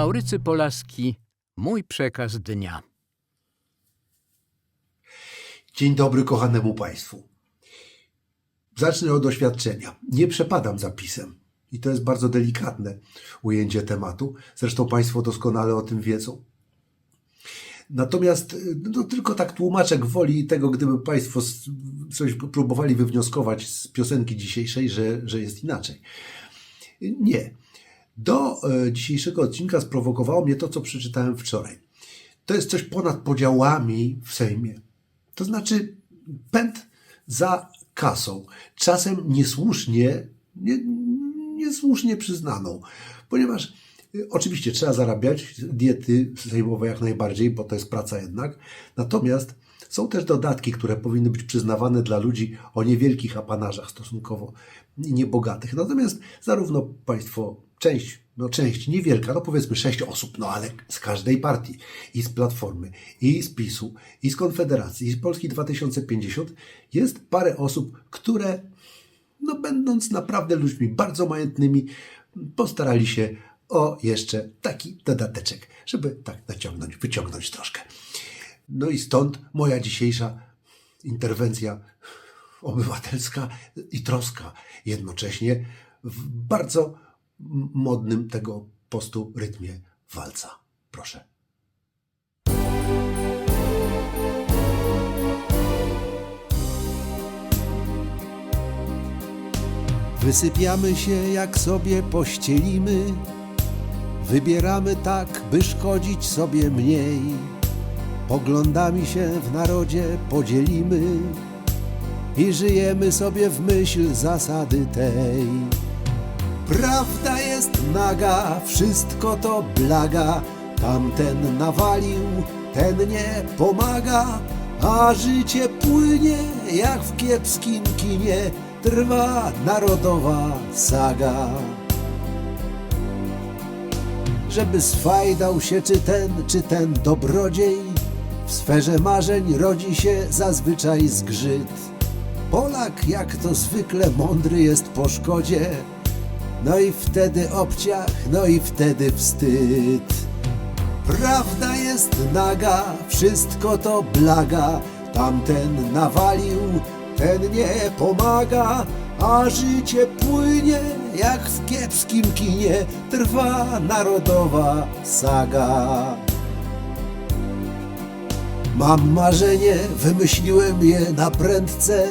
Maurycy Polaski, mój przekaz dnia. Dzień dobry kochanemu Państwu. Zacznę od doświadczenia. Nie przepadam za pisem. I to jest bardzo delikatne ujęcie tematu. Zresztą Państwo doskonale o tym wiedzą. Natomiast no, tylko tak tłumaczę woli tego, gdyby Państwo coś próbowali wywnioskować z piosenki dzisiejszej, że, że jest inaczej. Nie. Do e, dzisiejszego odcinka sprowokowało mnie to, co przeczytałem wczoraj. To jest coś ponad podziałami w Sejmie. To znaczy pęd za kasą, czasem niesłusznie, nie, niesłusznie przyznaną, ponieważ oczywiście trzeba zarabiać, diety sejmowe jak najbardziej, bo to jest praca jednak, natomiast są też dodatki, które powinny być przyznawane dla ludzi o niewielkich apanarzach stosunkowo niebogatych. Natomiast zarówno państwo, część, no część niewielka, no powiedzmy sześć osób, no ale z każdej partii, i z Platformy, i z PiSu, i z Konfederacji, i z Polski 2050 jest parę osób, które no będąc naprawdę ludźmi bardzo majętnymi, postarali się o jeszcze taki dodateczek, żeby tak naciągnąć, wyciągnąć troszkę. No i stąd moja dzisiejsza interwencja obywatelska i troska jednocześnie w bardzo modnym tego postu rytmie walca. Proszę. Wysypiamy się jak sobie pościelimy, wybieramy tak, by szkodzić sobie mniej. Poglądami się w narodzie podzielimy i żyjemy sobie w myśl zasady tej. Prawda jest naga, wszystko to blaga, tamten nawalił, ten nie pomaga, a życie płynie jak w kiepskim kinie, trwa narodowa saga. Żeby swajdał się czy ten, czy ten dobrodziej, w sferze marzeń rodzi się zazwyczaj zgrzyt. Polak, jak to zwykle, mądry jest po szkodzie, no i wtedy obciach, no i wtedy wstyd. Prawda jest naga, wszystko to blaga, tamten nawalił, ten nie pomaga, a życie płynie jak w kiepskim kinie, trwa narodowa saga. Mam marzenie, wymyśliłem je na prędce,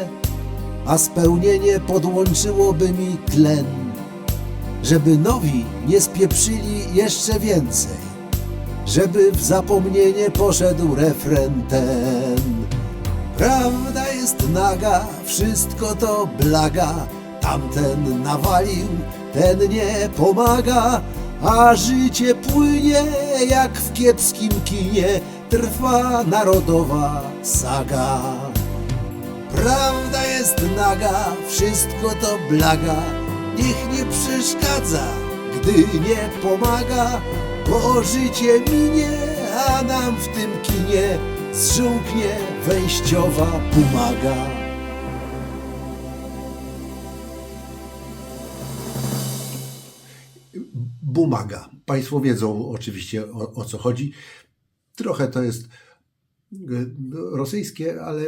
a spełnienie podłączyłoby mi tlen, żeby nowi nie spieprzyli jeszcze więcej, żeby w zapomnienie poszedł refren ten. Prawda jest naga, wszystko to blaga, tamten nawalił, ten nie pomaga, a życie płynie jak w kiepskim kinie, trwa narodowa saga. Prawda jest naga, wszystko to blaga, niech nie przeszkadza, gdy nie pomaga, bo życie minie, a nam w tym kinie zżółknie wejściowa pomaga. Bumaga. Państwo wiedzą oczywiście o, o co chodzi. Trochę to jest e, rosyjskie, ale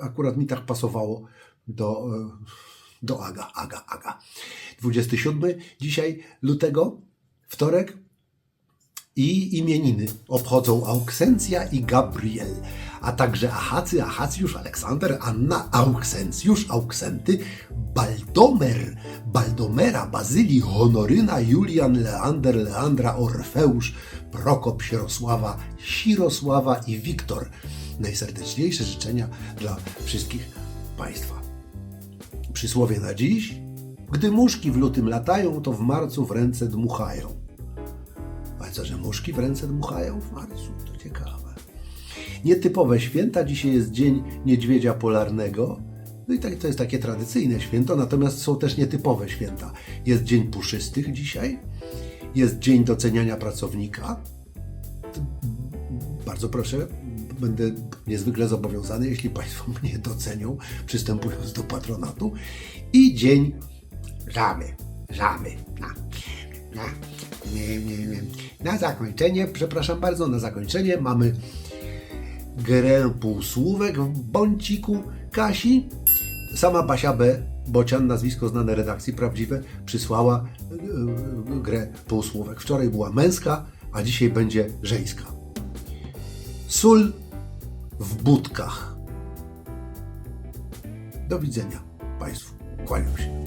akurat mi tak pasowało do, e, do Aga, Aga, Aga. 27 dzisiaj lutego, wtorek i imieniny obchodzą Auksencja i Gabriel, a także Ahacy, Ahacjusz, Aleksander, Anna, Auksencjusz, Auksenty, Baldomer, Baldomera, Bazylii, Honoryna, Julian, Leander, Leandra, Orfeusz, Prokop, Sierosława, Sirosława i Wiktor. Najserdeczniejsze życzenia dla wszystkich Państwa. Przysłowie na dziś. Gdy muszki w lutym latają, to w marcu w ręce dmuchają. Ale co, że muszki w ręce dmuchają w marcu? To ciekawe. Nietypowe święta. Dzisiaj jest Dzień Niedźwiedzia Polarnego. No i tak, to jest takie tradycyjne święto, natomiast są też nietypowe święta. Jest Dzień Puszystych dzisiaj. Jest Dzień Doceniania Pracownika. Bardzo proszę, będę niezwykle zobowiązany, jeśli Państwo mnie docenią, przystępując do patronatu. I Dzień Żaby. Żaby. No. No. Nie, nie, nie. Na zakończenie, przepraszam bardzo, na zakończenie mamy grę półsłówek w bąciku Kasi. Sama Basia B. Bocian, nazwisko znane redakcji prawdziwe, przysłała yy, grę półsłówek. Wczoraj była męska, a dzisiaj będzie żeńska. Sól w budkach. Do widzenia Państwu. Kłaniam się.